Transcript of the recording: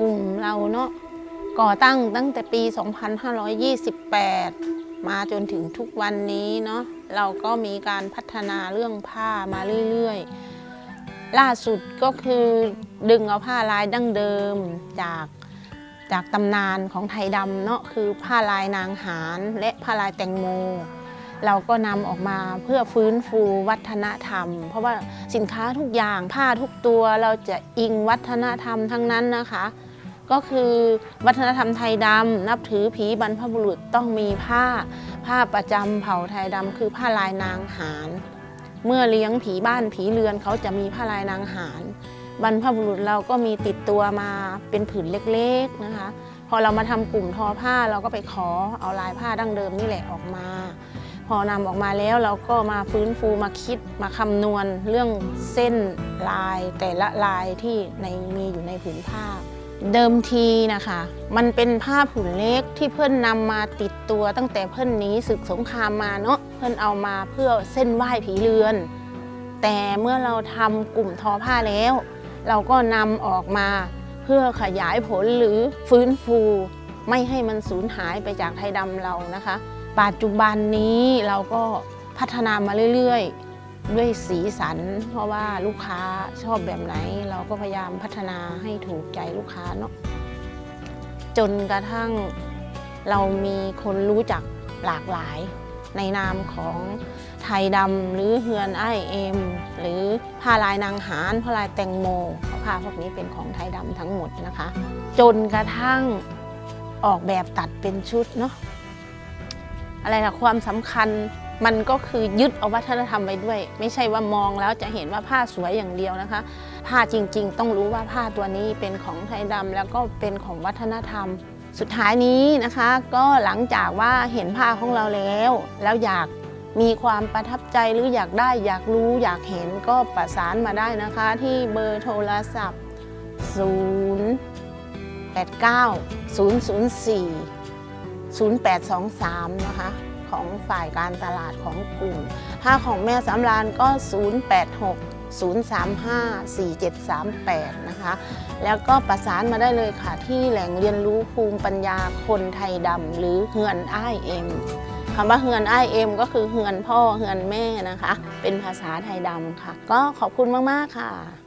กลุ่มเราเนาะก่อตั้งตั้งแต่ปี 2528 มาจนถึงทุกวันนี้เนาะเราก็มีการพัฒนาเรื่องผ้ามาเรื่อยๆ ล่าสุดก็คือดึงเอาผ้าลายดั้งเดิมจากจากตำนานของไทยดำเนาะคือผ้าลายนางหารและผ้าลายแตงโม เราก็นำออกมาเพื่อฟื้นฟูวัฒนธรรม เพราะว่าสินค้าทุกอย่างผ้าทุกตัวเราจะอิงวัฒนธรรมทั้งนั้นนะคะ ก็คือวัฒนธรรมไทยดำนับถือผีบรรพบุรุษต้องมีผ้า ผ้าประจำเผ่าไทยดำคือผ้าลายนางหาร เมื่อเลี้ยงผีบ้านผีเรือนเขาจะมีผ้าลายนางหารบรรพบุรุษเราก็มีติดตัวมาเป็นผืนเล็กๆนะคะ อเรามาทำกลุ่มทอผ้าเราก็ไปขอเอาลายผ้าดั้งเดิมนี่แหละออกมา พอนำออกมาแล้วเราก็มาฟื้นฟูมาคิดมาคำนวณเรื่องเส้นลายแต่ละลายที่ในมีอยู่ในผืนผ้า เดิมทีนะคะ มันเป็นผ้าผืนเล็กที่เพื่อนนำมาติดตัวตั้งแต่เพื่อนหนี้ศึกสงครามมาเนาะเพื่อนเอามาเพื่อเส้นไหว้ผีเรือน แต่เมื่อเราทำกลุ่มทอผ้าแล้ว เราก็นำออกมา เพื่อขยายผลหรือฟื้นฟูไม่ให้มันสูญหายไปจากไทยดำเรานะคะ ปัจจุบันนี้เราก็พัฒนามาเรื่อยๆ ด้วยสีสัน เพราะว่าลูกค้าชอบแบบไหน เราก็พยายามพัฒนาให้ถูกใจลูกค้าเนาะจนกระทั่งเรามีคนรู้จักหลากหลายในนามของไทยดำหรือเฮือนไอเอ็มหรือผ้าลายนางหารผ้าลายแตงโม ผ้าพวกนี้เป็นของไทยดำทั้งหมดนะคะ จนกระทั่งออกแบบตัดเป็นชุดเนาะอะไรนะความสำคัญมันก็คือยึดเอาวัฒนธรรมไว้ด้วย ไม่ใช่ว่ามองแล้วจะเห็นว่าผ้าสวยอย่างเดียวนะคะ ผ้าจริงๆ ต้องรู้ว่าผ้าตัวนี้เป็นของไทยดำแล้วก็เป็นของวัฒนธรรม สุดท้ายนี้นะคะ ก็หลังจากว่าเห็นผ้าของเราแล้ว แล้วอยาก มีความประทับใจหรืออยากได้อยากรู้อยากเห็นก็ประสานมาได้นะคะ ที่เบอร์โทรศัพท์ 0 8 9 0 0 4 0823 นะคะ ของฝ่ายการตลาดของกลุ่มถ้าของแม่สำรานก็ 086 035 4738 นะคะ แล้วก็ประสานมาได้เลยค่ะ ที่แหล่งเรียนรู้ภูมิปัญญาคนไทยดำหรือเฮือนไอเอ็ม คำว่าเฮือนไอเอ็มก็คือเฮือนพ่อเฮือนแม่นะคะ เป็นภาษาไทยดำค่ะ ก็ขอบคุณมาก ๆ ค่ะ